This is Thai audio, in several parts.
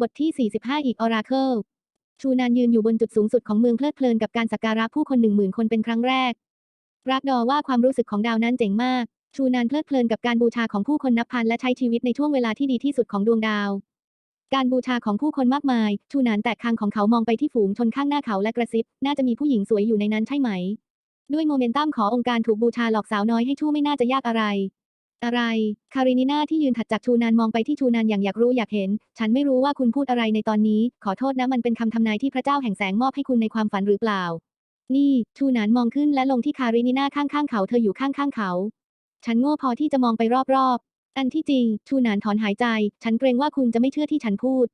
บทที่ 45 อีกออราเคิลชูนานยืนอยู่บนจุดสูงสุดของเมืองเพลิดเพลินกับการสักการะผู้คนหนึ่งหมื่นคนเป็นครั้งแรก รักดอว่าความรู้สึกของดาวนั้นเจ๋งมาก ชูนานเพลิดเพลินกับการบูชาของผู้คนนับพันและใช้ชีวิตในช่วงเวลาที่ดีที่สุดของดวงดาว การบูชาของผู้คนมากมาย ชูนานแตกคางของเขามองไปที่ฝูงชนข้างหน้าเขาและกระซิบ น่าจะมีผู้หญิงสวยอยู่ในนั้นใช่ไหม ด้วยโมเมนตัมขอองค์การถูกบูชาหลอกสาวน้อยให้ชู้ไม่น่าจะยากอะไร อะไร คารินิน่าที่ยืนถัดจากชูนานมองไปที่ชูนานอย่างอยากรู้อยากเห็น ฉันไม่รู้ว่าคุณพูดอะไรในตอนนี้ ขอโทษนะมันเป็นคำทำนายที่พระเจ้าแห่งแสงมอบให้คุณในความฝันหรือเปล่า นี่ชูนานมองขึ้นและลงที่คารินิน่าข้างๆเขาเธออยู่ข้างๆเขา ฉันโง่พอที่จะมองไปรอบๆ อันที่จริง ชูนานถอนหายใจ ฉันเกรงว่าคุณจะไม่เชื่อที่ฉันพูด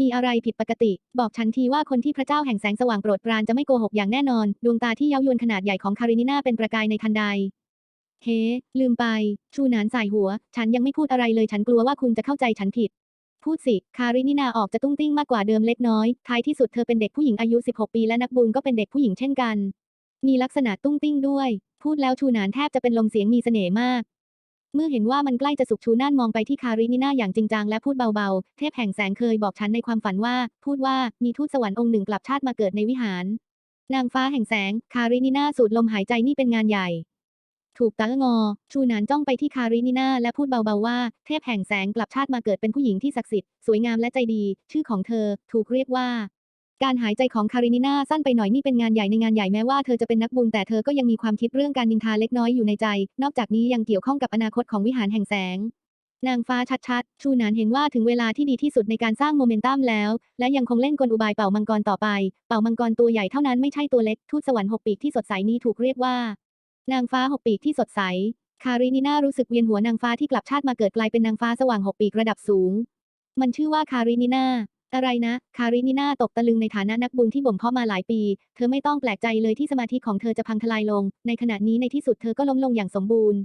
มีอะไรผิดปกติ บอกฉันทีว่าคนที่พระเจ้าแห่งแสงสว่างโปรดปรานจะไม่โกหกอย่างแน่นอน ดวงตาที่เย้ายวนขนาดใหญ่ของคารินิน่าเป็นประกายในทันใด เฮ้ ลืมไป ชูนานสายหัว ฉันยังไม่พูดอะไรเลยฉันกลัวว่าคุณจะเข้าใจฉันผิด พูดสิ คารินินาออกจะตุ้งติ้งมากกว่าเดิมเล็กน้อย ท้ายที่สุดเธอเป็นเด็กผู้หญิงอายุ 16 ปีและนักบุญก็เป็นเด็กผู้หญิงเช่นกัน มีลักษณะตุ้งติ้งด้วย พูดแล้วชูนานแทบจะเป็นลมเสียงมีเสน่ห์มาก เมื่อเห็นว่ามันใกล้จะสุกชูน่านมองไปที่คารินินาอย่างจริงจังและพูดเบาๆ เทพแห่งแสงเคยบอกฉันในความฝันว่า พูดว่ามีทูตสวรรค์องค์หนึ่งกลับชาติมาเกิดในวิหาร นางฟ้าแห่งแสง คารินินาสูดลมหายใจนี่เป็นงานใหญ่ ถูกตางอ ชูนานจ้องไปที่คารินินาและพูดเบาๆว่า เทพแห่งแสงกลับชาติมาเกิดเป็นผู้หญิงที่ศักดิ์สิทธิ์ สวยงามและใจดี ชื่อของเธอ ถูกเรียกว่า การหายใจของคารินินาสั้นไปหน่อยนี่เป็นงานใหญ่ในงานใหญ่แม้ว่าเธอจะเป็นนักบุญแต่เธอก็ยังมีความคิดเรื่องการนินทาเล็กน้อยอยู่ในใจ นอกจากนี้ยังเกี่ยวข้องกับอนาคตของวิหารแห่งแสงนางฟ้าชัดๆ ชูนานเห็นว่าถึงเวลาที่ดีที่สุดในการสร้างโมเมนตัมแล้ว และยังคงเล่นกลอุบายเป่ามังกรต่อไป เป่ามังกรตัวใหญ่เท่านั้นไม่ใช่ตัวเล็ก ทูตสวรรค์หกปีกที่สดใสนี้ถูกเรียกว่า นางฟ้าหกปีกที่สดใส คารินิน่ารู้สึกเวียนหัวนางฟ้าที่กลับชาติมาเกิดกลายเป็นนางฟ้าสว่างหกปีกระดับสูง มันชื่อว่าคารินิน่าอะไรนะ คารินิน่าตกตะลึงในฐานะนักบุญที่บ่มเพาะมาหลายปี เธอไม่ต้องแปลกใจเลยที่สมาธิของเธอจะพังทลายลง ในขณะนี้ในที่สุดเธอก็ล้มลงอย่างสมบูรณ์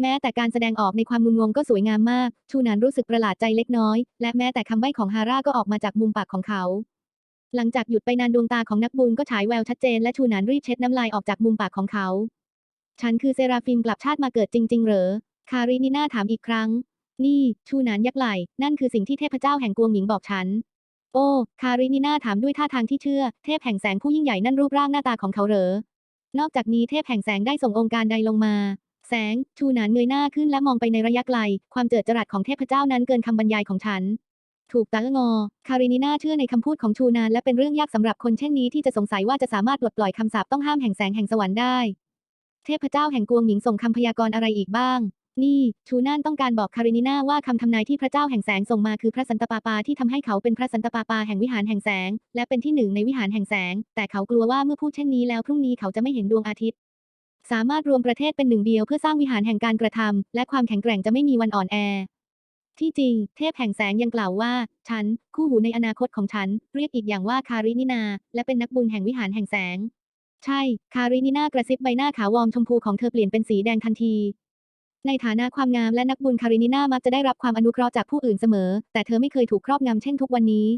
แม้แต่การแสดงออกในความงุนงงก็สวยงามมาก ชูนานรู้สึกประหลาดใจเล็กน้อย และแม้แต่คำใบ้ของฮาร่าก็ออกมาจากมุมปากของเขา หลังจากหยุดไปนานดวงตาของนักบุญก็ฉายแววชัดเจนและชูนานรีบเช็ดน้ำลายออกจากมุมปากของเขา ฉันคือเซราฟิมกลับชาติมาเกิดจริง ๆ เหรอ คารินิน่าถามอีกครั้ง นี่ ชูนานยักไหล่นั่นคือสิ่งที่เทพเจ้าแห่งกวงหมิงบอกฉัน โอ้ คารินิน่าถามด้วยท่าทางที่เชื่อ เทพแห่งแสงผู้ยิ่งใหญ่นั่นรูปร่างหน้าตาของเขาเหรอ นอกจากนี้เทพแห่งแสงได้ส่งองค์การใดลงมา แสง ชูนานเงยหน้าขึ้นและมองไปในระยะไกล ความเจิดจรัสของเทพเจ้านั้นเกินคำบรรยายของฉันถูกตางอ คารินิน่าเชื่อในคำพูดของชูนานและเป็นเรื่องยากสำหรับคนเช่นนี้ที่จะสงสัยว่าจะสามารถปลดปล่อยคำสาปต้องห้ามแห่งแสงแห่งสวรรค์ได้ เทพเจ้าแห่งกวงหมิงส่งคำพยากรณ์อะไรอีกบ้าง นี่ชูน่านต้องการบอกคารินิน่าว่าคำทำนายที่พระเจ้าแห่งแสงส่งมาคือพระสันตะปาปาที่ทำให้เขาเป็นพระสันตะปาปาแห่งวิหารแห่งแสง และเป็นที่หนึ่งในวิหารแห่งแสง แต่เขากลัวว่าเมื่อพูดเช่นนี้แล้วพรุ่งนี้เขาจะไม่เห็นดวงอาทิตย์สามารถรวมประเทศเป็นหนึ่งเดียวเพื่อสร้างวิหารแห่งการกระทำและความแข็งแกร่งจะไม่มีวันอ่อนแอ ที่จริง เทพแห่งแสงยังกล่าวว่า ฉัน คู่หูในอนาคตของฉัน เรียกอีกอย่างว่าคารินินา และเป็นนักบุญแห่งวิหารแห่งแสง ใช่ คารินิน่ากระซิบใบหน้าขาววอมชมพูของเธอเปลี่ยนเป็นสีแดงทันที ในฐานะความงามและนักบุญคารินิน่ามักจะได้รับความอนุเคราะห์จากผู้อื่นเสมอ แต่เธอไม่เคยถูกครอบงำเช่นทุกวันนี้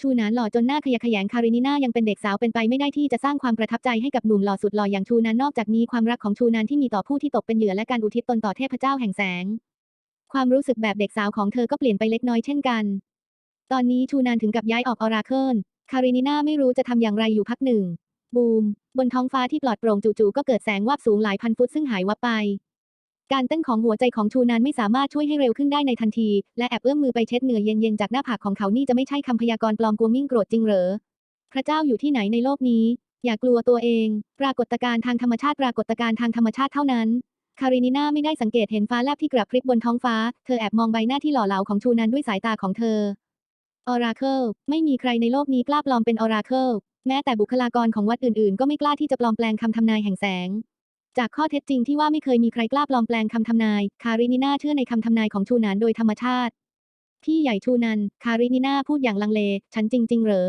ชูนานหล่อจนหน้าขยะแขยงคารินิน่ายังเป็นเด็กสาวเป็นไปไม่ได้ที่จะสร้างความประทับใจให้กับหนุ่มหล่อสุดหล่ออย่างชูนานนอกจากนี้ความรักของชูนานที่มีต่อผู้ที่ตกเป็นเหยื่อและการอุทิศตนต่อเทพเจ้าแห่งแสง ความรู้สึกแบบเด็กสาวของเธอก็เปลี่ยนไปเล็กน้อยเช่นกัน ตอนนี้ชูนานถึงกับย้ายออกออราเคิลคารินิน่าไม่รู้จะทำอย่างไรอยู่พักหนึ่ง บูม บนท้องฟ้าที่ปลอดโปร่งจู่ๆก็เกิดแสงวาบสูงหลายพันฟุตซึ่งหายวับไป การเต้นของหัวใจของชูนานไม่สามารถช่วยให้เร็วขึ้นได้ในทันที และแอบเอื้อมมือไปเช็ดเหงื่อเย็นๆจากหน้าผากของเขานี่จะไม่ใช่คำพยากรณ์ปลอมกัวมิ่งโกรธจริงเหรอ พระเจ้าอยู่ที่ไหนในโลกนี้ อย่ากลัวตัวเอง ปรากฏการณ์ทางธรรมชาติปรากฏการณ์ทางธรรมชาติเท่านั้นคารินิน่าไม่ได้สังเกตเห็นฟ้าแลบที่กระพริบบนท้องฟ้า เธอแอบมองใบหน้าที่หล่อเหลาของชูนันด้วยสายตาของเธอ ออราเคิล ไม่มีใครในโลกนี้กล้าปลอมเป็นออราเคิล แม้แต่บุคลากรของวัดอื่นๆ ก็ไม่กล้าที่จะปลอมแปลงคำทำนายแห่งแสง จากข้อเท็จจริงที่ว่าไม่เคยมีใครกล้าปลอมแปลงคำทำนาย คารินิน่าเชื่อในคำทำนายของชูนานโดยธรรมชาติ พี่ใหญ่ชูนัน คารินิน่าพูดอย่างลังเล ฉันจริง ๆ เหรอ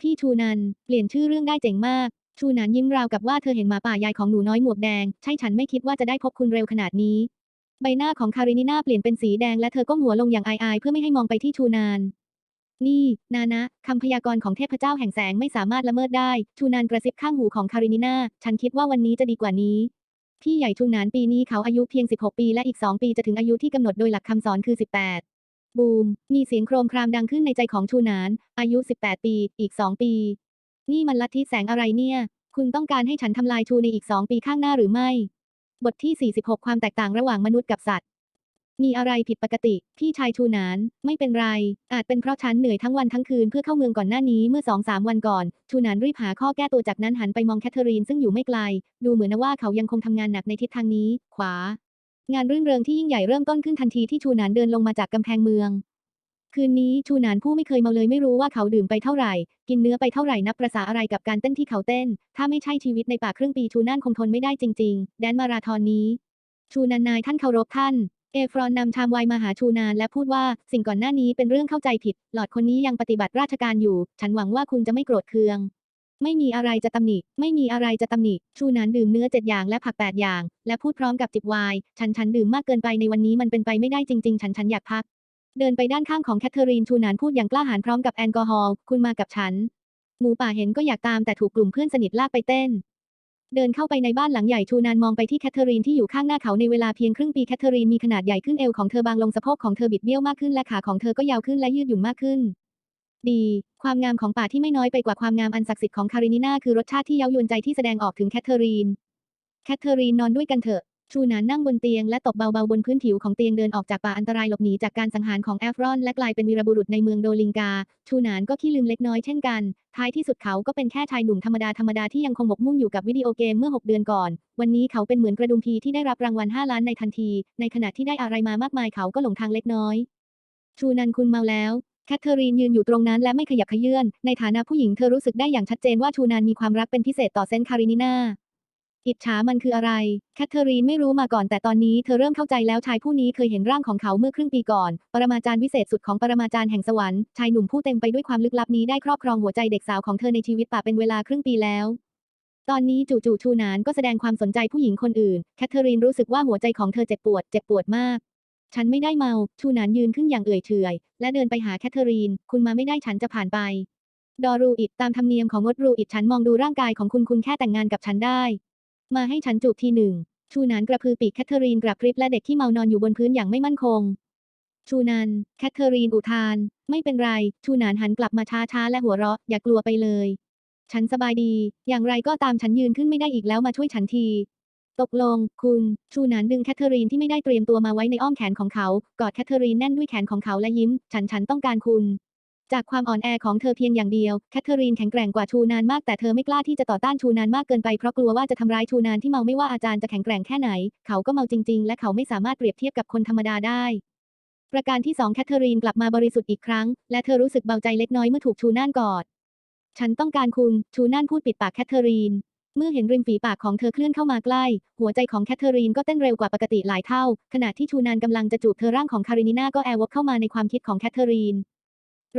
พี่ชูนัน เปลี่ยนชื่อเรื่องได้เจ๋งมาก ชูนันยิ้มราวกับว่าเธอเห็นหมาป่ายายของหนูน้อยหมวกแดง ใช่ฉันไม่คิดว่าจะได้พบคุณเร็วขนาดนี้ ใบหน้าของคารินิน่าเปลี่ยนเป็นสีแดงและเธอก้มหัวลงอย่างอายๆเพื่อไม่ให้มองไปที่ชูนาน นี่ นานะคำพยากรณ์ของเทพเจ้าแห่งแสงไม่สามารถละเมิดได้ ชูนานกระซิบข้างหูของคารินินาฉันคิดว่าวันนี้จะดีกว่านี้พี่ใหญ่ชูนานปีนี้เขาอายุเพียง 16 ปีและอีก 2 ปีจะถึงอายุที่กำหนดโดยหลักคำสอนคือ 18 บูม มีเสียงโครมครามดังขึ้นในใจของชูนาน อายุ 18 ปี อีก 2 ปี นี่มันลัทธิแสงอะไรเนี่ย คุณต้องการให้ฉันทำลายชูในอีก 2 ปีข้างหน้าหรือไม่ บทที่ 46 ความแตกต่างระหว่างมนุษย์กับสัตว์ มีอะไรผิดปกติ พี่ชายชูนาน ไม่เป็นไร อาจเป็นเพราะฉันเหนื่อยทั้งวันทั้งคืนเพื่อเข้าเมืองก่อนหน้านี้เมื่อสองสามวันก่อน ชูนานรีบหาข้อแก้ตัวจากนั้นหันไปมองแคทเธอรีนซึ่งอยู่ไม่ไกล ดูเหมือนนะว่าเขายังคงทำงานหนักในทิศทางนี้ ขวา งานรื่นเริงที่ยิ่งใหญ่เริ่มต้นขึ้นทันทีที่ชูนานเดินลงมาจากกำแพงเมือง คืนนี้ชูนานผู้ไม่เคยเมาเลยไม่รู้ว่าเขาดื่มไปเท่าไหร่ กินเนื้อไปเท่าไหร่นับประสาอะไรกับการเต้นที่เขาเต้น ถ้าไม่ใช่ชีวิตในป่าครึ่งปีชูนานคงทนไม่ได้จริง ๆ แดนมาราธอนนี้ ชูนานนายท่านเคารพท่าน เอฟรอนนำชามไวน์มาหาชูนานและพูดว่าสิ่งก่อนหน้านี้เป็นเรื่องเข้าใจผิด หลอดคนนี้ยังปฏิบัติราชการอยู่ ฉันหวังว่าคุณจะไม่โกรธเคือง ไม่มีอะไรจะตำหนิ ไม่มีอะไรจะตำหนิ ชูนานดื่มเนื้อเจ็ดอย่างและผักแปดอย่าง และพูดพร้อมกับจิบไวน์ ฉันฉันดื่มมากเกินไปในวันนี้มันเป็นไปไม่ได้จริง ๆ ฉันฉันอยากพัก เดินไปด้านข้างของแคทเธอรีนชูนานพูดอย่างกล้าหาญพร้อมกับแอลกอฮอล์ คุณมากับฉัน หมูป่าเห็นก็อยากตามแต่ถูกกลุ่มเพื่อนสนิทลากไปเต้น เดินเข้าไปในบ้านหลังใหญ่ชูนานมองไปที่แคทเธอรีนที่อยู่ข้างหน้าเขาในเวลาเพียงครึ่งปีแคทเธอรีนมีขนาดใหญ่ขึ้นเอวของเธอบางลงสะโพกของเธอบิดเบี้ยวมากขึ้นและขาของเธอก็ยาวขึ้นและยืดหยุ่นมากขึ้น ดี ความงามของป่าที่ไม่น้อยไปกว่าความงามอันศักดิ์สิทธิ์ของคารินีน่าคือรสชาติที่เย้ายวนใจที่แสดงออกถึงแคทเธอรีนแคทเธอรีนนอนด้วยกันเถอะ ชูนานนั่งบนเตียงและตบเบาๆบนพื้นผิวของเตียงเดินออกจากป่าอันตรายหลบหนีจากการสังหารของแอฟรอน และกลายเป็นวีรบุรุษในเมืองโดลิงกา ชูนานก็ขี้ลืมเล็กน้อยเช่นกัน ท้ายที่สุดเขาก็เป็นแค่ชายหนุ่มธรรมดาธรรมดาที่ยังคงหมกมุ่นอยู่กับวิดีโอเกมเมื่อ 6 เดือนก่อน วันนี้เขาเป็นเหมือนกระดุมพีที่ได้รับรางวัล 5 ล้านในทันที ในขณะที่ได้อะไรมามากมายเขาก็หลงทางเล็กน้อย ชูนันคุณเมาแล้วแคทเธอรีนยืนอยู่ตรงนั้นและไม่ขยับขยื่นในฐานะผู้หญิงเธอรู้สึกได้อย่างชัดเจนว่าชูนันมีความรักเป็นพิเศษต่อเซนคารินิน่า อิจฉามันคืออะไร แคทเธอรีนไม่รู้มาก่อนแต่ตอนนี้เธอเริ่มเข้าใจแล้วชายผู้นี้เคยเห็นร่างของเขาเมื่อครึ่งปีก่อน ปรมาจารย์วิเศษสุดของปรมาจารย์แห่งสวรรค์ ชายหนุ่มผู้เต็มไปด้วยความลึกลับนี้ได้ครอบครองหัวใจเด็กสาวของเธอในชีวิตป่าเป็นเวลาครึ่งปีแล้ว ตอนนี้จู่ๆชูนานก็แสดงความสนใจผู้หญิงคนอื่น แคทเธอรีนรู้สึกว่าหัวใจของเธอเจ็บปวด เจ็บปวดมาก ฉันไม่ได้เมา ชูนานยืนขึ้นอย่างเอื่อยเฉอยและเดินไปหาแคทเธอรีน คุณมาไม่ได้ฉันจะผ่านไป ดอรูอิดตามธรรมเนียมของมดรูอิดฉันมองดูร่างกายของคุณคุณแค่แต่งงานกับฉันได้ มาให้ฉันจูบทีหนึ่ง ชูนานกระพือปีกแคทเธอรีนกระพริบและเด็กที่เมานอนอยู่บนพื้นอย่างไม่มั่นคง ชูนันแคทเธอรีนอุทาน ไม่เป็นไร ชูนานหันกลับมาช้าๆและหัวเราะ อย่ากลัวไปเลย ฉันสบายดี อย่างไรก็ตามฉันยืนขึ้นไม่ได้อีกแล้วมาช่วยฉันที ตกลง คุณ ชูนานดึงแคทเธอรีนที่ไม่ได้เตรียมตัวมาไว้ในอ้อมแขนของเขา กอดแคทเธอรีนแน่นด้วยแขนของเขาและยิ้ม ฉันฉันต้องการคุณ จากความอ่อนแอของเธอเพียงอย่างเดียว แคทเธอรีนแข็งแกร่งกว่าชูนานมากแต่เธอไม่กล้าที่จะต่อต้านชูนานมากเกินไปเพราะกลัวว่าจะทำร้ายชูนานที่เมาไม่ว่าอาจารย์จะแข็งแกร่งแค่ไหน เขาก็เมาจริง ๆ และเขาไม่สามารถเปรียบเทียบกับคนธรรมดาได้ ประการที่สองแคทเธอรีนกลับมาบริสุทธิ์อีกครั้ง และเธอรู้สึกเบาใจเล็กน้อยเมื่อถูกชูนานกอด ฉันต้องการคุณ ชูนานพูดปิดปากแคทเธอรีน เมื่อเห็นริมฝีปากของเธอเคลื่อนเข้ามาใกล้ หัวใจของแคทเธอรีนก็เต้นเร็วกว่าปกติหลายเท่า ขณะที่ชูนานกำลังจะจูบเธอร่างของคารินิน่าก็แอร์วกเข้ามาในความคิดของแคทเธอรีน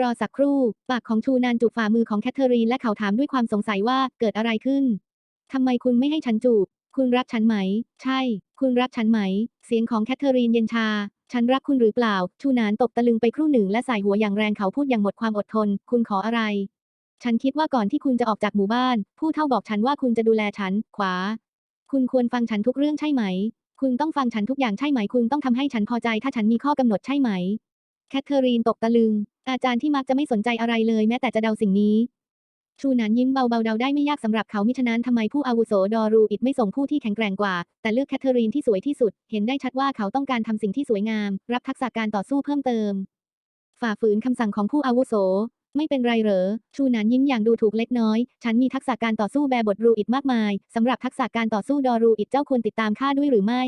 รอสักครู่ ปากของชูนานจูบฝ่ามือของแคทเธอรีนและเขาถามด้วยความสงสัยว่าเกิดอะไรขึ้น ทำไมคุณไม่ให้ฉันจูบ คุณรักฉันไหม ใช่ คุณรักฉันไหม เสียงของแคทเธอรีนเย็นชา ฉันรักคุณหรือเปล่า ชูนานตกตะลึงไปครู่หนึ่งและสายหัวอย่างแรงเขาพูดอย่างหมดความอดทน คุณขออะไร ฉันคิดว่าก่อนที่คุณจะออกจากหมู่บ้าน ผู้เฒ่าบอกฉันว่าคุณจะดูแลฉัน ขวา คุณควรฟังฉันทุกเรื่องใช่ไหม คุณต้องฟังฉันทุกอย่างใช่ไหม คุณต้องทำให้ฉันพอใจ ถ้าฉันมีข้อกำหนดใช่ไหม แคทเธอรีนตกตะลึง อาจารย์ที่มักจะไม่สนใจอะไรเลยแม้แต่จะเดาสิ่งนี้ ชูนานยิ้มเบาๆเดาได้ไม่ยากสำหรับเขามิฉะนั้นทำไมผู้อาวุโสดอรูอิดไม่ส่งผู้ที่แข็งแกร่งกว่า แต่เลือกแคทเธอรีนที่สวยที่สุด เห็นได้ชัดว่าเขาต้องการทำสิ่งที่สวยงาม รับทักษะการต่อสู้เพิ่มเติม ฝ่าฝืนคำสั่งของผู้อาวุโส ไม่เป็นไรเหรอ ชูนานยิ้มอย่างดูถูกเล็กน้อย ฉันมีทักษะการต่อสู้แบบบทรูอิดมากมายสำหรับทักษะการต่อสู้ดอรูอิดเจ้าควรติดตามข้าด้วยหรือไม่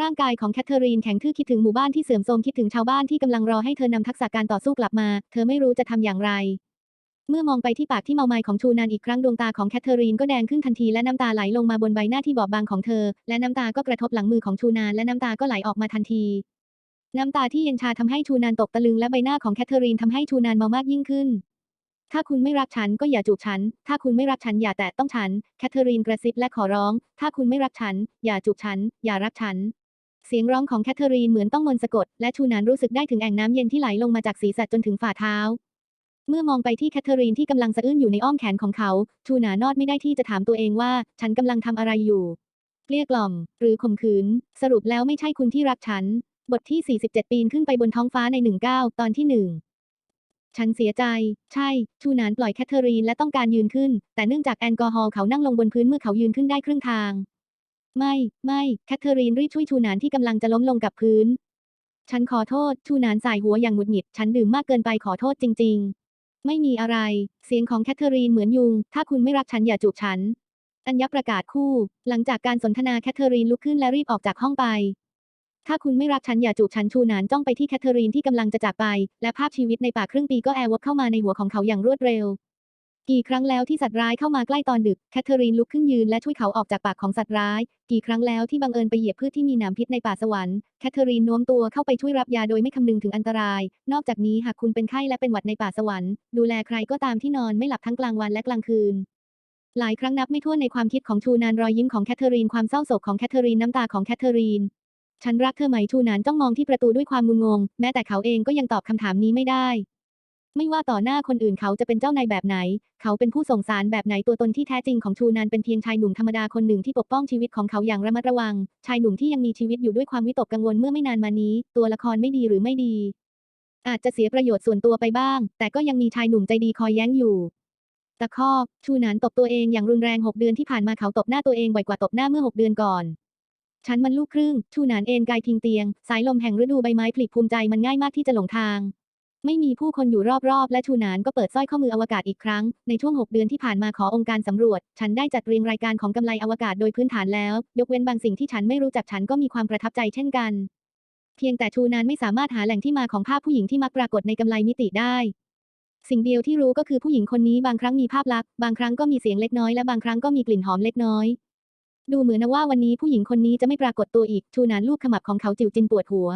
ร่างกายของแคทเธอรีนแข็งทื่อคิดถึงหมู่บ้านที่เสื่อมโทรมคิดถึงชาวบ้านที่กำลังรอให้เธอนำทักษะการต่อสู้กลับมา เธอไม่รู้จะทำอย่างไร เมื่อมองไปที่ปากที่เมาไม้ของชูนานอีกครั้งดวงตาของแคทเธอรีนก็แดงขึ้นทันทีและน้ำตาไหลลงมาบนใบหน้าที่บอบบางของเธอ และน้ำตาก็กระทบหลังมือของชูนานและน้ำตาก็ไหลออกมาทันที น้ำตาที่เย็นชาทำให้ชูนานตกตะลึงและใบหน้าของแคทเธอรีนทำให้ชูนานเมามากยิ่งขึ้น ถ้าคุณไม่รักฉันก็อย่าจูบฉัน ถ้าคุณไม่รักฉันอย่าแตะต้องฉัน แคทเธอรีนกระซิบและขอร้อง ถ้าคุณไม่รักฉัน อย่าจูบฉัน อย่ารักฉัน เสียงร้องของแคทเธอรีนเหมือนต้องมนต์สะกด และชูนานรู้สึกได้ถึงแอ่งน้ำเย็นที่ไหลลงมาจากศีรษะจนถึงฝ่าเท้า เมื่อมองไปที่แคทเธอรีนที่กำลังสะอื้นอยู่ในอ้อมแขนของเขา ชูนานอดไม่ได้ที่จะถามตัวเองว่า ฉันกำลังทำอะไรอยู่ เกลี้ยกล่อม หรือข่มขืน สรุปแล้วไม่ใช่คุณที่รักฉัน บทที่ 47 ปีนขึ้นไปบนท้องฟ้าใน 19 ตอนที่หนึ่ง ฉันเสียใจ ใช่ ชูนานปล่อยแคทเธอรีนและต้องการยืนขึ้น แต่เนื่องจากแอลกอฮอล์เขานั่งลงบนพื้นเมื่อเขายืนขึ้นได้ครึ่งทาง ไม่ ไม่ แคทเธอรีนรีบช่วยชูนานที่กำลังจะล้มลงกับพื้น ฉันขอโทษ ชูนานสายหัวอย่างหงุดหงิด ฉันดื่มมากเกินไปขอโทษจริง ๆ ไม่มีอะไร เสียงของแคทเธอรีนเหมือนยุง ถ้าคุณไม่รักฉันอย่าจูบฉัน อัญญประกาศคู่ หลังจากการสนทนาแคทเธอรีนลุกขึ้นและรีบออกจากห้องไป ถ้าคุณไม่รักฉันอย่าจูบฉันชูหนานจ้องไปที่แคทเธอรีนที่กำลังจะจากไป และภาพชีวิตในป่าครึ่งปีก็แอร์วบเข้ามาในหัวของเขาอย่างรวดเร็ว กี่ครั้งแล้วที่สัตว์ร้ายเข้ามาใกล้ตอนดึกแคทเธอรีนลุกขึ้นยืนและช่วยเขาออกจากปากของสัตว์ร้าย กี่ครั้งแล้วที่บังเอิญไปเหยียบพืชที่มีหนามพิษในป่าสวรรค์แคทเธอรีนโน้มตัวเข้าไปช่วยรับยาโดยไม่คำนึงถึงอันตราย นอกจากนี้หากคุณเป็นไข้และเป็นหวัดในป่าสวรรค์ดูแลใครก็ตามที่นอนไม่หลับทั้งกลางวันและกลางคืนหลายครั้งนับไม่ถ้วนในความคิดของชูนานรอยยิ้มของแคทเธอรีนความเศร้าโศกของแคทเธอรีนน้ำตาของแคทเธอรีน ฉันรักเธอไหมชูนานจ้องมองที่ประตูด้วยความงุนงง แม้แต่เขาเองก็ยังตอบคำถามนี้ไม่ได้ ไม่ว่าต่อหน้าคนอื่นเขาจะเป็นเจ้านายแบบไหน เขาเป็นผู้ส่งสารแบบไหนตัวตนที่แท้จริงของชูนานเป็นเพียงชายหนุ่มธรรมดาคนหนึ่งที่ปกป้องชีวิตของเขาอย่างระมัดระวัง ชายหนุ่มที่ยังมีชีวิตอยู่ด้วยความวิตกกังวลเมื่อไม่นานมานี้ ตัวละครไม่ดีหรือไม่ดี อาจจะเสียประโยชน์ส่วนตัวไปบ้าง แต่ก็ยังมีชายหนุ่มใจดีคอยแย้งอยู่ตะคอกชูนานตบตัวเองอย่างรุนแรง6เดือนที่ผ่านมาเขาตบหน้าตัวเองบ่อยกว่าตบหน้าเมื่อ6เดือนก่อน ฉันมันลูกครึ่ง ชูหนานเอนกายพิงเตียง สายลมแห่งฤดูใบไม้ผลิภูมิใจมันง่ายมากที่จะหลงทาง ไม่มีผู้คนอยู่รอบๆ และชูหนานก็เปิดสร้อยข้อมืออวกาศอีกครั้ง ในช่วง 6 เดือนที่ผ่านมาขอองค์การสำรวจ ฉันได้จัดเรียงรายการของกำไลอวกาศโดยพื้นฐานแล้ว ยกเว้นบางสิ่งที่ฉันไม่รู้จักฉันก็มีความประทับใจเช่นกัน เพียงแต่ชูนานไม่สามารถหาแหล่งที่มาของภาพผู้หญิงที่มักปรากฏในกำไลมิติได้สิ่งเดียวที่รู้ก็คือผู้หญิงคนนี้บางครั้งมีภาพลักษณ์บางครั้งก็มีเสียงเล็กน้อยและบางครั้งก็มีกลิ่นหอมเล็กน้อย ดูเหมือนนะว่าวันนี้ผู้หญิงคนนี้จะไม่ปรากฏตัวอีก ชูนานลูกขมับของเขาจิ๋วจินปวดหัว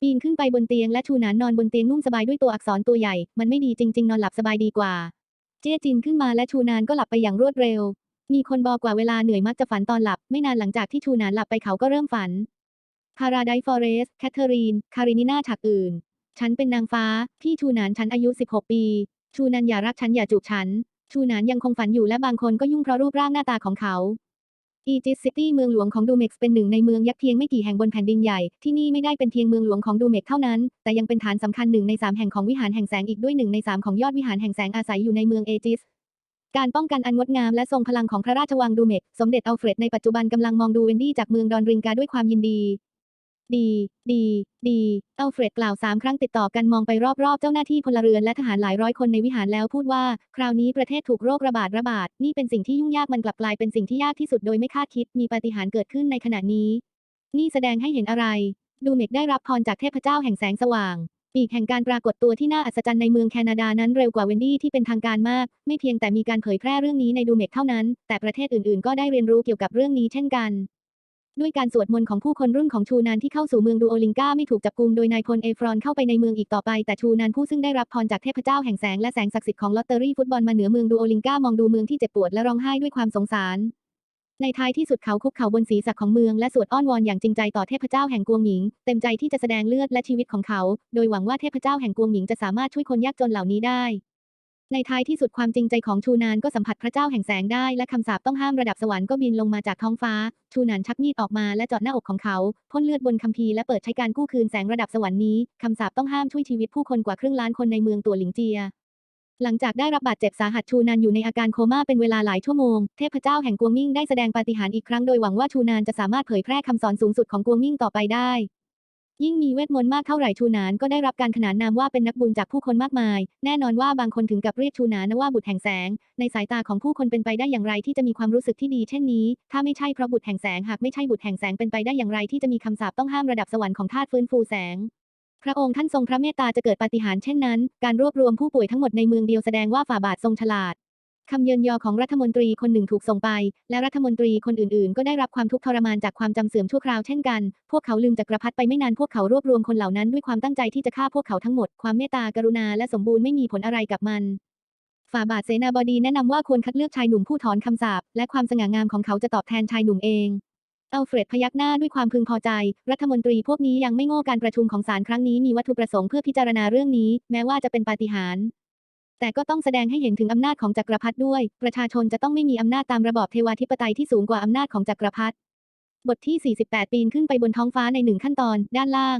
ปีนขึ้นไปบนเตียงและชูนานนอนบนเตียงนุ่มสบายด้วยตัวอักษรตัวใหญ่ มันไม่ดีจริง ๆ นอนหลับสบายดีกว่า เจี้ยจินขึ้นมาและชูนานก็หลับไปอย่างรวดเร็ว มีคนบอกว่าเวลาเหนื่อยมักจะฝันตอนหลับ ไม่นานหลังจากที่ชูนานหลับไปเขาก็เริ่มฝันพาราไดฟอเรสแคทเธอรีน คารินิน่าฉากอื่น ฉันเป็นนางฟ้า พี่ชูนานฉันอายุ 16 ปี ชูนานอย่ารักฉันอย่าจูบฉัน ชูนานยังคงฝันอยู่และบางคนก็ยุ่งเพราะรูปร่างหน้าตาของเขา อีจิสซิตี้เมืองหลวงของดูเม็กซ์เป็นหนึ่งในเมืองยักษ์เพียงไม่กี่แห่งบนแผ่นดินใหญ่ ที่นี่ไม่ได้เป็นเพียงเมืองหลวงของดูเม็กเท่านั้น แต่ยังเป็นฐานสำคัญหนึ่งในสามแห่งของวิหารแห่งแสงอีกด้วยหนึ่งในสามของยอดวิหารแห่งแสงอาศัยอยู่ในเมืองเอจิสการป้องกันอันงดงามและทรงพลังของพระราชวังดูเม็ก สมเด็จอัลเฟรดในปัจจุบันกำลังมองดูเวนดี้จากเมืองดอนริงกาด้วยความยินดี ดี ดี ดีเอัลเฟรดกล่าวสามครั้งติดต่อกันมองไปรอบๆ เจ้าหน้าที่พลเรือนและทหารหลายร้อยคนในวิหารแล้วพูดว่า คราวนี้ประเทศถูกโรคระบาดระบาด นี่เป็นสิ่งที่ยุ่งยากมันกลับกลายเป็นสิ่งที่ยากที่สุดโดยไม่คาดคิดมีปาฏิหาริย์เกิดขึ้นในขณะนี้ นี่แสดงให้เห็นอะไร ดูเมกได้รับพรจากเทพเจ้าแห่งแสงสว่างปีกแห่งการปรากฏตัวที่น่าอัศจรรย์ในเมืองแคนาดานั้นเร็วกว่าเวนดี้ที่เป็นทางการมาก ไม่เพียงแต่มีการเผยแพร่เรื่องนี้ในดูเมกเท่านั้น แต่ประเทศอื่นๆ ก็ได้เรียนรู้เกี่ยวกับเรื่องนี้เช่นกัน ด้วยการสวดมนต์ของผู้คนรุ่นของชูนานที่เข้าสู่เมืองดูโอลิงกาไม่ถูกจับกุมโดยนายพลเอฟรอนเข้าไปในเมืองอีกต่อไปแต่ชูนานผู้ซึ่งได้รับพรจากเทพเจ้าแห่งแสงและแสงศักดิ์สิทธิ์ของลอตเตอรี่ฟุตบอลมาเหนือเมืองดูโอลิงกามองดูเมืองที่เจ็บปวดและร้องไห้ด้วยความสงสาร ในท้ายที่สุดเขาคุกเข่าบนศีรษะของเมืองและสวดอ้อนวอนอย่างจริงใจต่อเทพเจ้าแห่งกวงหมิง เต็มใจที่จะแสดงเลือดและชีวิตของเขา โดยหวังว่าเทพเจ้าแห่งกวงหมิงจะสามารถช่วยคนยากจนเหล่านี้ได้ ในท้ายที่สุดความจริงใจของชูนานก็สัมผัสพระเจ้าแห่งแสงได้ และคำสาปต้องห้ามระดับสวรรค์ก็บินลงมาจากท้องฟ้า ชูนานชักมีดออกมาและเจาะหน้าอกของเขา พ่นเลือดบนคัมภีร์และเปิดใช้การกู้คืนแสงระดับสวรรค์นี้คำสาปต้องห้ามช่วยชีวิตผู้คนกว่าครึ่งล้านคนในเมืองตัวหลิงเจียหลังจากได้รับบาดเจ็บสาหัสชูนานอยู่ในอาการโคม่าเป็นเวลาหลายชั่วโมง เทพเจ้าแห่งกวงมิ่งได้แสดงปาฏิหาริย์อีกครั้งโดยหวังว่าชูนานจะสามารถเผยแพร่คำสอนสูงสุดของกวงมิ่งต่อไปได้ ยิ่งมีเวทมนต์มากเท่าไหร่ชูนานก็ได้รับการขนานนามว่าเป็นนักบุญจากผู้คนมากมาย แน่นอนว่าบางคนถึงกับเรียกชูนานว่าบุตรแห่งแสง ในสายตาของผู้คนเป็นไปได้อย่างไรที่จะมีความรู้สึกที่ดีเช่นนี้ ถ้าไม่ใช่เพราะบุตรแห่งแสงหากไม่ใช่บุตรแห่งแสงเป็นไปได้อย่างไรที่จะมีคำสาปต้องห้ามระดับสวรรค์ของธาตุฟื้นฟูแสงพระองค์ท่านทรงพระเมตตาจะเกิดปาฏิหาริย์เช่นนั้น การรวบรวมผู้ป่วยทั้งหมดในเมืองเดียวแสดงว่าฝ่าบาททรงฉลาด คำเยินยอของรัฐมนตรีคนหนึ่งถูกส่งไป และรัฐมนตรีคนอื่นๆ ก็ได้รับความทุกข์ทรมานจากความจำเสื่อมชั่วคราวเช่นกัน พวกเขาลืมจักรพรรดิไปไม่นานพวกเขารวบรวมคนเหล่านั้นด้วยความตั้งใจที่จะฆ่าพวกเขาทั้งหมด ความเมตตากรุณาและสมบูรณ์ไม่มีผลอะไรกับมันฝ่าบาทเสนาบดีแนะนำว่าควรคัดเลือกชายหนุ่มผู้ถอนคำสาปและความสง่างามของเขาจะตอบแทนชายหนุ่มเองอัลเฟรดพยักหน้าด้วยความพึงพอใจ รัฐมนตรีพวกนี้ยังไม่โง่การประชุมของศาลครั้งนี้มีวัตถุประสงค์เพื่อพิจารณาเรื่องนี้ แม้ว่าจะเป็นปาฏิหาริย์ แต่ก็ต้องแสดงให้เห็นถึงอำนาจของจักรพรรดิด้วย ประชาชนจะต้องไม่มีอำนาจตามระบอบเทวาธิปไตยที่สูงกว่าอำนาจของจักรพรรดิ บทที่ 48 ปีนขึ้นไปบนท้องฟ้าในหนึ่งขั้นตอน ด้านล่าง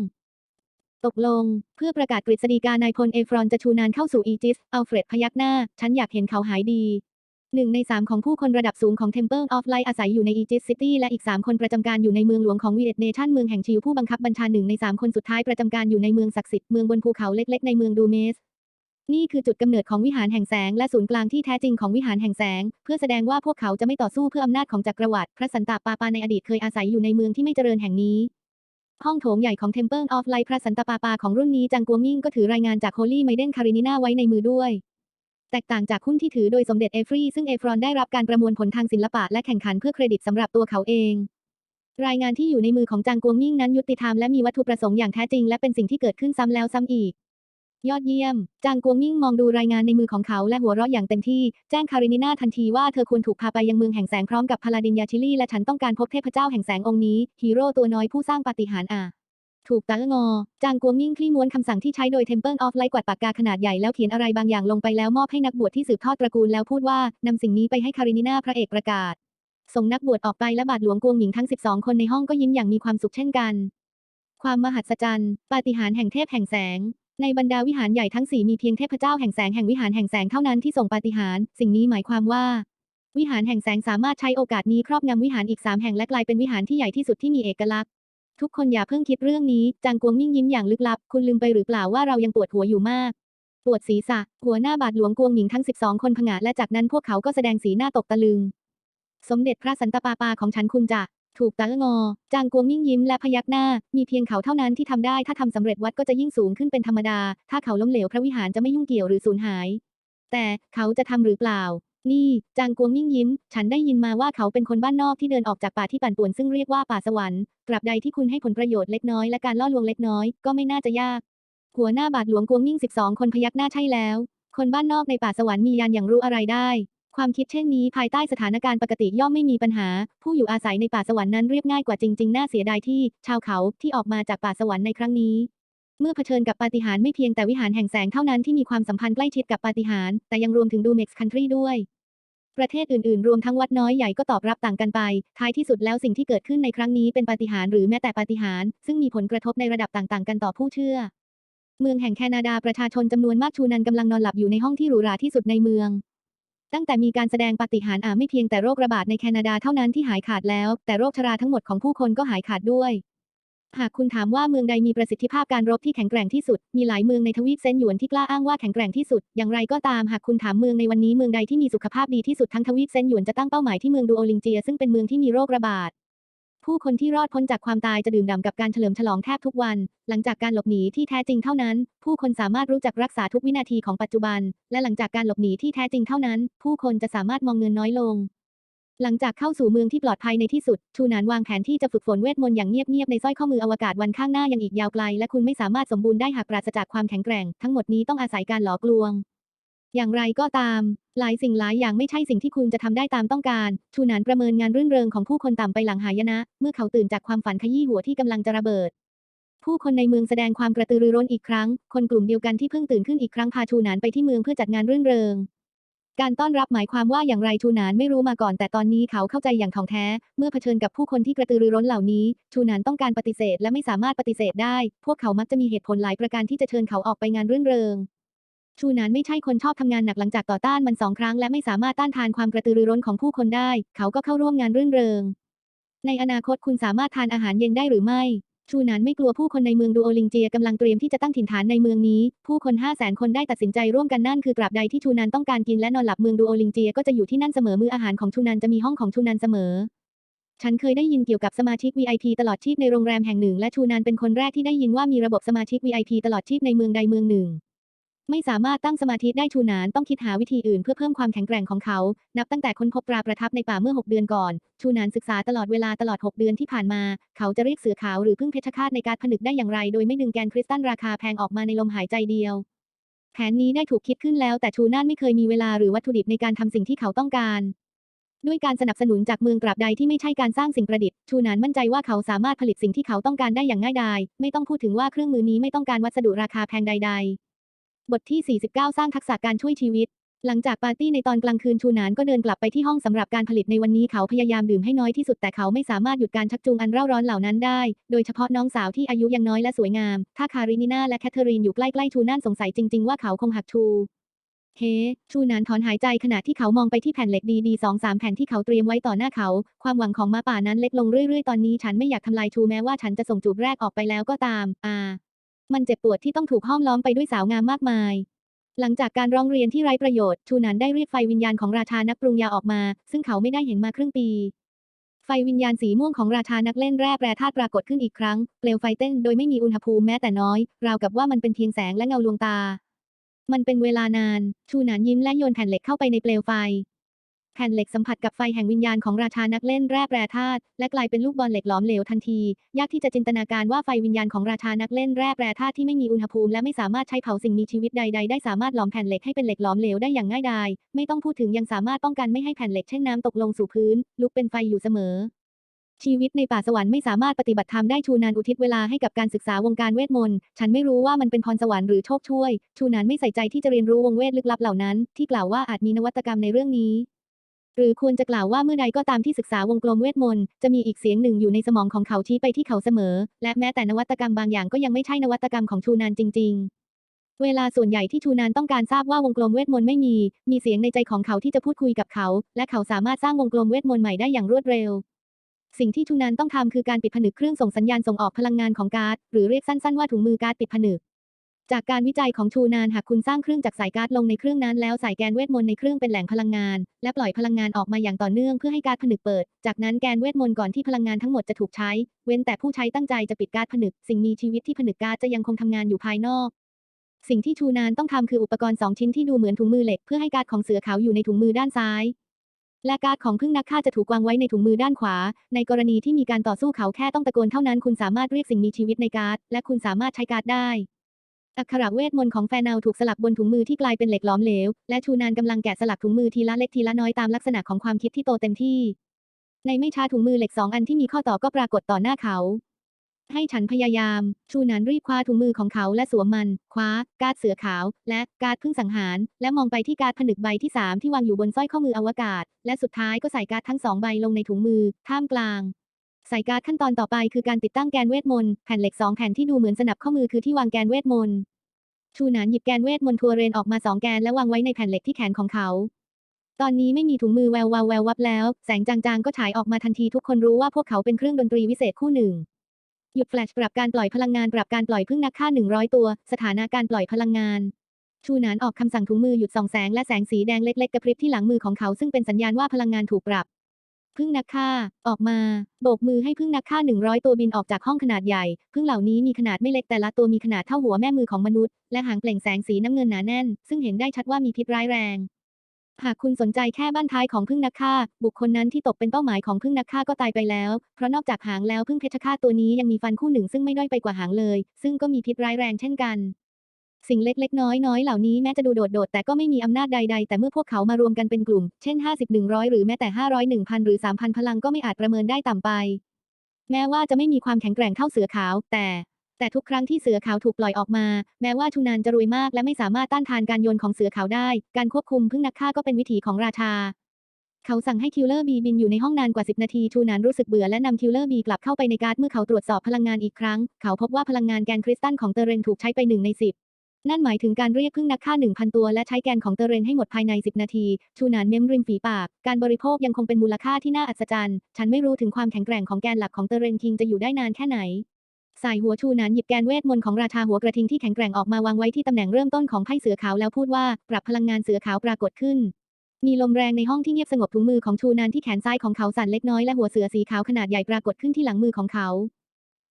ตกลง เพื่อประกาศกฤษฎีกานายพลเอฟรอนจะชูนานเข้าสู่อีจิสอัลเฟรดพยักหน้า ฉันอยากเห็นเขาหายดีหนึ่งในสามของผู้คนระดับสูงของ Temple of Light อาศัยอยู่ในอีจิสซิตี้และอีก 3 คนประจำการอยู่ในเมืองหลวงของวีเอตเนชั่นเมืองแห่งชิวผู้บังคับบัญชาหนึ่งใน 3 คนสุดท้ายประจำการอยู่ในเมืองศักดิ์สิทธิ์เมืองบนภูเขาเล็กๆในเมืองดูเมส นี่คือจุดกำเนิดของวิหารแห่งแสงและศูนย์กลางที่แท้จริงของวิหารแห่งแสง เพื่อแสดงว่าพวกเขาจะไม่ต่อสู้เพื่ออำนาจของจักรวรรดิพระสันตะปาปาในอดีตเคยอาศัยอยู่ในเมืองที่ไม่เจริญแห่งนี้ ห้องโถงใหญ่ของ Temple of Light พระสันตะปาปาของรุ่นนี้จังกัวมิ่งก็ถือรายงานจาก Holy Maiden Karenina ไว้ในมือด้วย แตกต่างจากหุ้นที่ถือโดยสมเด็จเอฟรีซึ่งเอฟรอนได้รับการประมวลผลทางศิลปะและแข่งขันเพื่อเครดิตสำหรับตัวเขาเองรายงานที่อยู่ในมือของจางกวงมิ่งนั้นยุติธรรมและมีวัตถุประสงค์อย่างแท้จริงและเป็นสิ่งที่เกิดขึ้นซ้ำแล้วซ้ำอีก ยอดเยี่ยม จางกวงมิ่งมองดูรายงานในมือของเขาและหัวเราะอย่างเต็มที่ แจ้งคารินิน่าทันทีว่าเธอควรถูกพาไปยังเมืองแห่งแสงพร้อมกับพลาดินยาชิลีและฉันต้องการพบเทพเจ้าแห่งแสงองค์นี้ ฮีโร่ตัวน้อยผู้สร้างปาฏิหาริย์อะถูกตางอ จางกวงมิ่งคลี่ม้วนคำสั่งที่ใช้โดย Temple of Light กวาดปากกาขนาดใหญ่แล้วเขียนอะไรบางอย่างลงไปแล้วมอบให้นักบวชที่สืบทอดตระกูลแล้วพูดว่านำสิ่งนี้ไปให้คารินิน่าพระเอกประกาศ ส่งนักบวชออกไปและบาทหลวงกวงหญิงทั้ง 12 คนในห้องก็ยิ้มอย่างมีความสุขเช่นกัน ความมหัศจรรย์ ปาฏิหาริย์แห่งเทพแห่งแสง ในบรรดาวิหารใหญ่ทั้งสี่มีเพียงเทพเจ้าแห่งแสงแห่งวิหารแห่งแสงเท่านั้นที่ส่งปาฏิหาริย์สิ่งนี้หมายความว่า วิหารแห่งแสงสามารถใช้โอกาสนี้ครอบงำวิหารอีกสามแห่งและกลายเป็นวิหารที่ใหญ่ที่สุดที่มีเอกลักษณ์ ทุกคนอย่าเพิ่งคิดเรื่องนี้ จางกวงมิ่งยิ้มอย่างลึกลับ คุณลืมไปหรือเปล่าว่าเรายังปวดหัวอยู่มาก ปวดศีรษะ หัวหน้าบาทหลวงกวงหญิงทั้ง 12 คนผงะและจากนั้นพวกเขาก็แสดงสีหน้าตกตะลึง สมเด็จพระสันตะปาปาของฉันคุณจะ ถูกตางอ จางกวงมิ่งยิ้มและพยักหน้า มีเพียงเขาเท่านั้นที่ทำได้ ถ้าทำสำเร็จวัดก็จะยิ่งสูงขึ้นเป็นธรรมดา ถ้าเขาล้มเหลวพระวิหารจะไม่ยุ่งเกี่ยวหรือสูญหาย แต่เขาจะทำหรือเปล่า นี่ จางกวงมิ่งยิ้ม ฉันได้ยินมาว่าเขาเป็นคนบ้านนอกที่เดินออกจากป่าที่ปั่นป่วนซึ่งเรียกว่าป่าสวรรค์ ตราบใดที่คุณให้ผลประโยชน์เล็กน้อยและการล่อลวงเล็กน้อยก็ไม่น่าจะยาก หัวหน้าบาทหลวงกวงมิ่ง 12 คนพยักหน้าใช่แล้ว คนบ้านนอกในป่าสวรรค์มียานอย่างรู้อะไรได้ ความคิดเช่นนี้ภายใต้สถานการณ์ปกติย่อมไม่มีปัญหา ผู้อยู่อาศัยในป่าสวรรค์นั้นเรียบง่ายกว่าจริงๆ น่าเสียดายที่ ชาวเขาที่ออกมาจากป่าสวรรค์ในครั้งนี้ เมื่อเผชิญกับปาฏิหาริย์ไม่เพียงแต่วิหารแห่งแสงเท่านั้นที่มีความสัมพันธ์ใกล้ชิดกับปาฏิหาริย์แต่ยังรวมถึงดูเม็กซ์คันทรีด้วย ประเทศอื่นๆ รวมทั้งวัดน้อยใหญ่ก็ตอบรับต่างกันไป ท้ายที่สุดแล้วสิ่งที่เกิดขึ้นในครั้งนี้เป็นปาฏิหาริย์หรือแม้แต่ปาฏิหาริย์ซึ่งมีผลกระทบในระดับต่างๆ กันต่อผู้เชื่อ เมืองแห่งแคนาดาประชาชนจำนวนมากชูนันกำลังนอนหลับอยู่ในห้องที่หรูหราที่สุดในเมือง ตั้งแต่มีการแสดงปาฏิหาริย์อาไม่เพียงแต่โรคระบาดในแคนาดาเท่านั้นที่หายขาดแล้ว แต่โรคชราทั้งหมดของผู้คนก็หายขาดด้วย หากคุณถามว่าเมืองใดมีประสิทธิภาพการรบที่แข็งแกร่งที่สุด มีหลายเมืองในทวีปเซนหยวนที่กล้าอ้างว่าแข็งแกร่งที่สุด อย่างไรก็ตามหากคุณถามเมืองในวันนี้เมืองใดที่มีสุขภาพดีที่สุดทั้งทวีปเซนหยวนจะตั้งเป้าหมายที่เมืองดูโอลิงเจีย ซึ่งเป็นเมืองที่มีโรคระบาด ผู้คนที่รอดพ้นจากความตายจะดื่มด่ำกับการเฉลิมฉลองแทบทุกวัน หลังจากการหลบหนีที่แท้จริงเท่านั้น ผู้คนสามารถรู้จักรักษาทุกวินาทีของปัจจุบัน และหลังจากการหลบหนีที่แท้จริงเท่านั้น ผู้คนจะสามารถมองเงินน้อยลง หลังจากเข้าสู่เมืองที่ปลอดภัยในที่สุด ชูนานวางแผนที่จะฝึกฝนเวทมนต์อย่างเงียบๆในสร้อยข้อมืออวกาศวันข้างหน้ายังอีกยาวไกล และคุณไม่สามารถสมบูรณ์ได้หากปราศจากความแข็งแกร่ง ทั้งหมดนี้ต้องอาศัยการหลอกลวง อย่างไรก็ตาม หลายสิ่งหลายอย่างไม่ใช่สิ่งที่คุณจะทำได้ตามต้องการ ชูนานประเมินงานรื่นเริงของผู้คนต่ำไปหลังหายนะ เมื่อเขาตื่นจากความฝันขยี้หัวที่กำลังจะระเบิด ผู้คนในเมืองแสดงความกระตือรือร้นอีกครั้ง คนกลุ่มเดียวกันที่เพิ่งตื่นขึ้นอีกครั้งพาชูนานไปที่เมืองเพื่อจัดงานรื่นเริงการต้อนรับหมายความว่าอย่างไรชูนานไม่รู้มาก่อนแต่ตอนนี้เขาเข้าใจอย่างถ่องแท้ เมื่อเผชิญกับผู้คนที่กระตือรือร้นเหล่านี้ ชูนานต้องการปฏิเสธและไม่สามารถปฏิเสธได้ พวกเขามักจะมีเหตุผลหลายประการที่จะเชิญเขาออกไปงานรื่นเริง ชูนานไม่ใช่คนชอบทำงานหนักหลังจากต่อต้านมันสองครั้งและไม่สามารถต้านทานความกระตือรือร้นของผู้คนได้ เขาก็เข้าร่วมงานรื่นเริง ในอนาคตคุณสามารถทานอาหารเย็นได้หรือไม่ ชูนานไม่กลัวผู้คนในเมืองดูโอลิงเจียกำลังเตรียมที่จะตั้งถิ่นฐานในเมืองนี้ ผู้คน5 0 0 0 0 0คนได้ตัดสินใจร่วมกันนั่นคือตราบใดที่ชูนานต้องการกินและนอนหลับเมืองดูโอลิงเจียก็จะอยู่ที่นั่นเสมอมืออาหารของชูนานจะมีห้องของชูนานเสมอฉันเคยได้ยินเกี่ยวกับสมาชิก VIP ตลอดชีพในโรงแรมแห่งหนึ่ง และชูนานเป็นคนแรกที่ได้ยินว่ามีระบบสมาชิก VIP ตลอดชีพในเมืองใดเมืองหนึ่ง ไม่สามารถตั้งสมาธิได้ชูนานต้องคิดหาวิธีอื่นเพื่อเพิ่มความแข็งแกร่งของเขา นับตั้งแต่ค้นพบตราประทับในป่าเมื่อ 6 เดือนก่อน ชูนานศึกษาตลอดเวลาตลอด 6 เดือนที่ผ่านมา เขาจะเรียกเสือขาวหรือพึ่งเพชฌฆาตในการผนึกได้อย่างไร โดยไม่ดึงแกนคริสตัลราคาแพงออกมาในลมหายใจเดียว แผนนี้ได้ถูกคิดขึ้นแล้วแต่ชูนานไม่เคยมีเวลาหรือวัตถุดิบในการทำสิ่งที่เขาต้องการด้วยการสนับสนุนจากเมืองตราบใดที่ไม่ใช่การสร้างสิ่งประดิษฐ์ ชูนานมั่นใจว่าเขาสามารถผลิตสิ่งที่เขาต้องการได้อย่างง่ายดาย ไม่ต้องพูดถึงว่าเครื่องมือนี้ไม่ต้องการวัสดุราคาแพงใด ๆ บทที่ 49 สร้างทักษะการช่วยชีวิต หลังจากปาร์ตี้ในตอนกลางคืนชูนานก็เดินกลับไปที่ห้องสำหรับการผลิตในวันนี้เขาพยายามดื่มให้น้อยที่สุดแต่เขาไม่สามารถหยุดการชักจูงอันเร่าร้อนเหล่านั้นได้ โดยเฉพาะน้องสาวที่อายุยังน้อยและสวยงาม ถ้าคารินิน่าและแคทเธอรีนอยู่ใกล้ๆชูนานสงสัยจริงๆว่าเขาคงหักชูเฮ ชูนานถอนหายใจขณะที่เขามองไปที่แผ่นเหล็กดีดีสองสามแผ่นที่เขาเตรียมไว้ต่อหน้าเขา ความหวังของมาป่านั้นเล็กลงเรื่อยๆ ตอนนี้ฉันไม่อยากทำลายชูแม้ว่าฉันจะส่งจูบแรกออกไปแล้วก็ตาม อ่า มันเจ็บปวดที่ต้องถูกห้อมล้อมไปด้วยสาวงามมากมาย หลังจากการร้องเรียนที่ไร้ประโยชน์ ชูนานได้เรียกไฟวิญญาณของราชานักปรุงยาออกมา ซึ่งเขาไม่ได้เห็นมาครึ่งปี ไฟวิญญาณสีม่วงของราชานักเล่นแร่แปรธาตุปรากฏขึ้นอีกครั้ง เปลวไฟเต้นโดยไม่มีอุณหภูมิแม้แต่น้อย ราวกับว่ามันเป็นเพียงแสงและเงาลวงตา มันเป็นเวลานาน ชูนานยิ้มและโยนแผ่นเหล็กเข้าไปในเปลวไฟ แผ่นเหล็กสัมผัสกับไฟแห่งวิญญาณของราชานักเล่นแร่แปรธาตุและกลายเป็นลูกบอลเหล็กหลอมเหลวทันที ยากที่จะจินตนาการว่าไฟวิญญาณของราชานักเล่นแร่แปรธาตุที่ไม่มีอุณหภูมิและไม่สามารถใช้เผาสิ่งมีชีวิตใดๆได้สามารถหลอมแผ่นเหล็กให้เป็นเหล็กหลอมเหลวได้อย่างง่ายดายไม่ต้องพูดถึงยังสามารถป้องกันไม่ให้แผ่นเหล็กเช่นน้ำตกลงสู่พื้น ลุกเป็นไฟอยู่เสมอชีวิตในป่าสวรรค์ไม่สามารถปฏิบัติธรรมได้ชูนานอุทิศเวลาให้กับการศึกษาวงการเวทมนต์ ฉันไม่รู้ว่ามันเป็นพรสวรรค์หรือโชคช่วย ชูนานไม่ใส่ใจที่จะเรียนรู้วงเวทลึกลับเหล่านั้น ที่กล่าวว่าอาจมีนวัตกรรมในเรื่องนี้ หรือควรจะกล่าวว่าเมื่อใดก็ตามที่ศึกษาวงกลมเวทมนต์จะมีอีกเสียงหนึ่งอยู่ในสมองของเขาชี้ไปที่เขาเสมอ และแม้แต่นวัตกรรมบางอย่างก็ยังไม่ใช่นวัตกรรมของชูนานจริง ๆ เวลาส่วนใหญ่ที่ชูนานต้องการทราบว่าวงกลมเวทมนต์ไม่มี มีเสียงในใจของเขาที่จะพูดคุยกับเขา และเขาสามารถสร้างวงกลมเวทมนต์ใหม่ได้อย่างรวดเร็วสิ่งที่ชูนานต้องทำคือการปิดผนึกเครื่องส่งสัญญาณส่งออกพลังงานของการ์ดหรือเรียกสั้นๆว่าถุงมือการ์ดปิดผนึก จากการวิจัยของชูนานหากคุณสร้างเครื่องจักสายการ์ดลงในเครื่องนั้นแล้วใส่แกนเวทมนต์ในเครื่องเป็นแหล่งพลังงาน และปล่อยพลังงานออกมาอย่างต่อเนื่องเพื่อให้การ์ดผนึกเปิด จากนั้นแกนเวทมนต์ก่อนที่พลังงานทั้งหมดจะถูกใช้ เว้นแต่ผู้ใช้ตั้งใจจะปิดการ์ดผนึก สิ่งมีชีวิตที่ผนึกการ์ดจะยังคงทำงานอยู่ภายนอก สิ่งที่ชูนานต้องทำคืออุปกรณ์สองชิ้นที่ดูเหมือนถุงมือเหล็กเพื่อให้การ์ดของเสือขาวอยู่ในถุงมือด้านซ้ายและการ์ดของพึ่งนักฆ่าจะถูกวางไว้ในถุงมือด้านขวา ในกรณีที่มีการต่อสู้เขาแค่ต้องตะโกนเท่านั้น คุณสามารถเรียกสิ่งมีชีวิตในการ์ดและคุณสามารถใช้การ์ดได้ อักขระเวทมนต์ของแฟนเอาถูกสลักบนถุงมือที่กลายเป็นเหล็กหลอมเหลว และชูนานกำลังแกะสลักถุงมือทีละเล็กทีละน้อยตามลักษณะของความคิดที่โตเต็มที่ ในไม่ช้าถุงมือเหล็กสองอันที่มีข้อต่อก็ปรากฏต่อหน้าเขา ให้ฉันพยายาม ชูนานรีบคว้าถุงมือของเขาและสวมมัน คว้า การ์ดเสือขาว และการ์ดพึ่งสังหาร และมองไปที่การ์ดผนึกใบที่สามที่วางอยู่บนสร้อยข้อมืออวกาศ และสุดท้ายก็ใส่การ์ดทั้งสองใบลงในถุงมือ ท่ามกลาง ใส่การ์ดขั้นตอนต่อไปคือการติดตั้งแกนเวทมนต์แผ่นเหล็กสองแผ่นที่ดูเหมือนสนับข้อมือคือที่วางแกนเวทมนต์ชูหนานหยิบแกนเวทมนต์ทัวเรนออกมาสองแกนและวางไว้ในแผ่นเหล็กที่แขนของเขา ตอนนี้ไม่มีถุงมือแวววาวแวววับแล้ว แสงจางๆก็ฉายออกมาทันทีทุกคนรู้ว่าพวกเขาเป็นเครื่องดนตรีวิเศษคู่หนึ่ง หยุดแฟลชปรับการปล่อยพลังงานปรับการปล่อยพึ่งนักฆ่า 100 ตัว สถานะการปล่อยพลังงาน ชูหนานออกคำสั่งถุงมือหยุดส่องแสงและแสงสีแดงเล็กๆกระพริบที่หลังมือของเขาซึ่งเป็นสัญญาณว่าพลังงานถูกปรับ พึ่งนักฆ่า ออกมา โบกมือให้พึ่งนักฆ่า 100 ตัวบินออกจากห้องขนาดใหญ่ พึ่งเหล่านี้มีขนาดไม่เล็กแต่ละตัวมีขนาดเท่าหัวแม่มือของมนุษย์ และหางเปล่งแสงสีน้ำเงินหนาแน่น ซึ่งเห็นได้ชัดว่ามีพิษร้ายแรง หากคุณสนใจแค่บ้านท้ายของพึ่งนักฆ่า บุคคลนั้นที่ตกเป็นเป้าหมายของพึ่งนักฆ่าก็ตายไปแล้ว เพราะนอกจากหางแล้วพึ่งเพชฌฆาตตัวนี้ยังมีฟันคู่หนึ่งซึ่งไม่ด้อยไปกว่าหางเลย ซึ่งก็มีพิษร้ายแรงเช่นกัน สิ่งเล็กๆ น้อยๆ เหล่านี้แม้จะดูโดดๆ แต่ก็ไม่มีอำนาจใดๆ แต่เมื่อพวกเขามารวมกันเป็นกลุ่ม เช่น 50 100 หรือแม้แต่ 500 1,000 หรือ 3,000 พลังก็ไม่อาจประเมินได้ต่ำไป แม้ว่าจะไม่มีความแข็งแกร่งเท่าเสือขาว แต่ แต่ทุกครั้งที่เสือขาวถูกปล่อยออกมา แม้ว่าชูนานจะรวยมากและไม่สามารถต้านทานการโยนของเสือขาวได้ การควบคุมพึ่งนักฆ่าก็เป็นวิถีของราชา เขาสั่งให้คิลเลอร์บีบินอยู่ในห้องนานกว่า 10 นาทีชูนานรู้สึกเบื่อและนำคิลเลอร์บีกลับเข้าไปในการ์ดเมื่อเขาตรวจสอบพลังงานอีกครั้ง เขาพบว่าพลังงานแกนคริสตัลของเตเรนถูกใช้ไปหนึ่งใน10 นั่นหมายถึงการเรียกพึ่งนักฆ่า 1,000 ตัวและใช้แกนของเตเรนให้หมดภายใน 10 นาที ชูนานเม้มริมฝีปาก การบริโภคยังคงเป็นมูลค่าที่น่าอัศจรรย์ ฉันไม่รู้ถึงความแข็งแกร่งของแกนหลักของเตเรนคิงจะอยู่ได้นานแค่ไหนสายหัวชูนานหยิบแกนเวทมนต์ของราชาหัวกระทิงที่แข็งแกร่งออกมาวางไว้ที่ตำแหน่งเริ่มต้นของไพ่เสือขาวแล้วพูดว่าปรับพลังงานเสือขาวปรากฏขึ้น มีลมแรงในห้องที่เงียบสงบถุงมือของชูนานที่แขนซ้ายของเขาสั่นเล็กน้อยและหัวเสือสีขาวขนาดใหญ่ปรากฏขึ้นที่หลังมือของเขา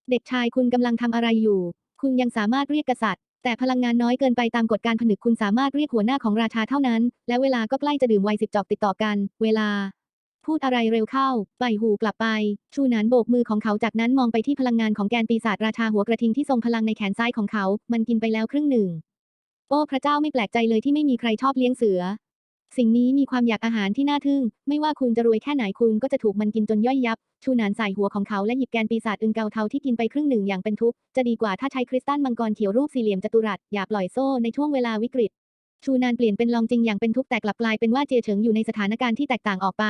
เด็กชายคุณกำลังทำอะไรอยู่ คุณยังสามารถเรียกกษัตริย์ แต่พลังงานน้อยเกินไปตามกฎการผนึกคุณสามารถเรียกหัวหน้าของราชาเท่านั้น และเวลาก็ใกล้จะดื่มไวน์สิบจอกติดต่อกัน เวลา พูดอะไรเร็วเข้า ไปหูกลับไป ชูหนานโบกมือของเขาจากนั้นมองไปที่พลังงานของแกนปีศาจราชาหัวกระทิงที่ทรงพลังในแขนซ้ายของเขา มันกินไปแล้วครึ่งหนึ่ง โอ้พระเจ้าไม่แปลกใจเลยที่ไม่มีใครชอบเลี้ยงเสือ สิ่งนี้มีความอยากอาหารที่น่าทึ่ง ไม่ว่าคุณจะรวยแค่ไหนคุณก็จะถูกมันกินจนย่อยยับ ชูหนานใส่หัวของเขาและหยิบแกนปีศาจอึงเกาเทาที่กินไปครึ่งหนึ่งอย่างเป็นทุกข์ จะดีกว่าถ้าใช้คริสตัลมังกรเขียวรูปสี่เหลี่ยมจัตุรัส อย่าปล่อยโซ่ในช่วงเวลาวิกฤต ชูนานเปลี่ยนเป็นลองจริงอย่างเป็นทุกข์แต่กลับกลายเป็นว่าเจเฉิงอยู่ในสถานการณ์ที่แตกต่างออกไป